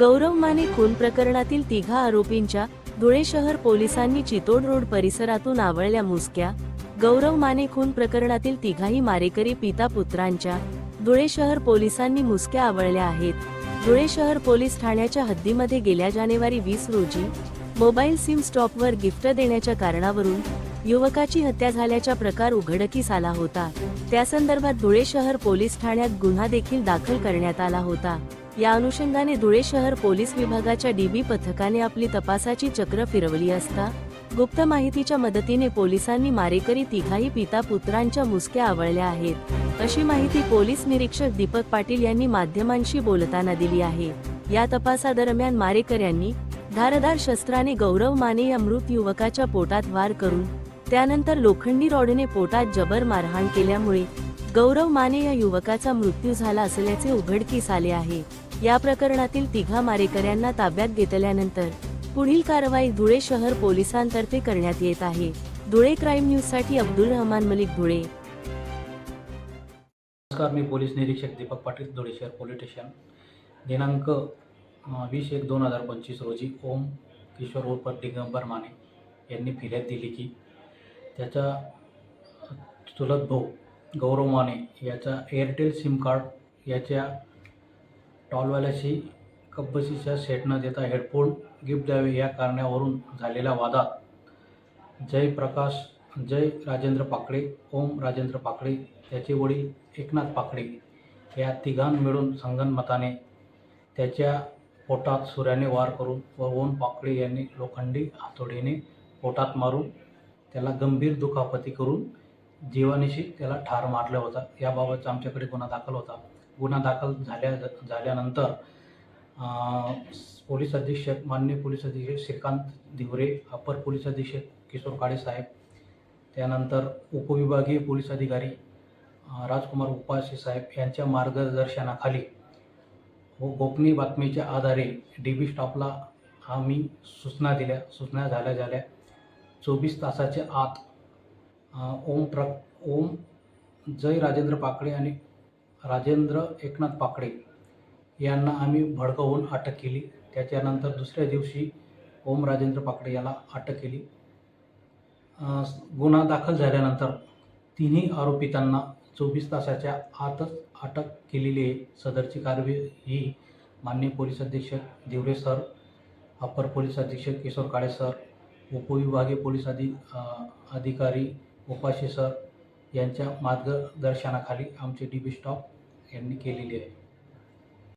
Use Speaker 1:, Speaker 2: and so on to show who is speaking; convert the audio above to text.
Speaker 1: गौरव माने खून प्रकरणातील तिघा आरोपींच्या धुळे शहर पोलिसांनी चितोड रोड परिसरातून आवळल्या मुसक्या. गौरव माने खून प्रकरणातील तिघाही मारेकरी पिता पुत्रांच्या धुळे शहर पोलिसांनी मुसक्या आवळल्या आहेत. धुळे शहर पोलीस ठाण्याच्या हद्दीमध्ये गेल्या जानेवारी वीस रोजी मोबाईल सिम स्टॉपवर गिफ्ट देण्याच्या कारणावरून युवकाची हत्या झाल्याचा प्रकार उघडकीस आला होता. त्या संदर्भात धुळे शहर पोलीस ठाण्यात गुन्हा देखील दाखल करण्यात आला होता. या अनुषंगाने धुळे शहर पोलीस विभागाच्या डीबी पथकाने आपली तपासाची चक्र फिरवली असता गुप्त माहितीच्या मदतीने पोलिसांनी मारेकरी तिघाही पिता पुत्रांच्या मुसक्या आवळल्या आहेत. अशी माहिती पोलीस निरीक्षक दीपक पाटील यांनी माध्यमांशी बोलताना दिली आहे. या तपासादरम्यान मारेकऱ्यांनी धारदार शस्त्राने गौरव माने या मृत युवकाच्या पोटात वार करून त्यानंतर लोखंडी रॉडने पोटात जबर मारहाण केल्यामुळे गौरव माने या युवकाचा मृत्यू झाला असल्याचे उघडकीस आले आहे. या प्रकरणातील तिघा मारेकऱ्यांना ताब्यात घेतल्यानंतर पुढील कारवाई धुळे शहर पोलिसांतर्फे करण्यात येत आहे. धुळे क्राईम न्यूजसाठी अब्दुल रहमान मलिक धुळे.
Speaker 2: नमस्कार मी पोलीस निरीक्षक दीपक पाटील धुळे शहर पोलीस स्टेशन. दिनांक वीस एक दोन हजार पंचवीस रोजी ओम किशोर उर्फ दिगंबर माने यांनी फिर्याद दिली की त्याचा चुलत भाऊ गौरव माने याचा एअरटेल सिम कार्ड याच्या टॉलवाल्याशी कब्बसीच्या सेट न देता हेडफोन गिफ्ट द्यावे या कारणावरून झालेल्या वादात जय प्रकाश जय राजेंद्र पाकडे ओम राजेंद्र पाकडे त्याचे वडील एकनाथ पाकडे या तिघां मिळून संगनमताने त्याच्या पोटात सुऱ्याने वार करून व ओम पाकडे यांनी लोखंडी हातोडीने पोटात मारून त्याला गंभीर दुखापती करून जीवानिशी त्याला ठार मारला होता. याबाबतचा आमच्याकडे गुन्हा दाखल होता. गुन्हा दाखल झाल्या झाल्यानंतर पोलीस अधीक्षक माननीय पोलीस अधीक्षक श्रीकांत धिवरे अपर पोलीस अधीक्षक किशोर काळे साहेब त्यानंतर उपविभागीय पोलीस अधिकारी राजकुमार उपासे साहेब यांच्या मार्गदर्शनाखाली व गोपनीय बातमीच्या आधारे डी बी स्टॉपला आम्ही सूचना दिल्या सूचना झाल्या झाल्या. चोवीस तासाच्या आत ओम ट्रक ओम जय राजेंद्र पाकडे आणि राजेंद्र एकनाथ पाकडे यांना आम्ही भडकवून अटक केली. त्याच्यानंतर दुसऱ्या दिवशी ओम राजेंद्र पाकडे याला अटक केली. गुन्हा दाखल झाल्यानंतर तिन्ही आरोपितांना चोवीस तासाच्या आतच अटक केलेली आहे. सदरची कारवाई ही मान्य पोलीस अधीक्षक दिवरे सर अपर पोलीस अधीक्षक किशोर काळे सर उपविभागीय पोलीस अधि अधिकारी उपाशी सर यांच्या मार्गदर्शनाखाली आमचे डी बी स्टॉप यांनी केलेली आहे.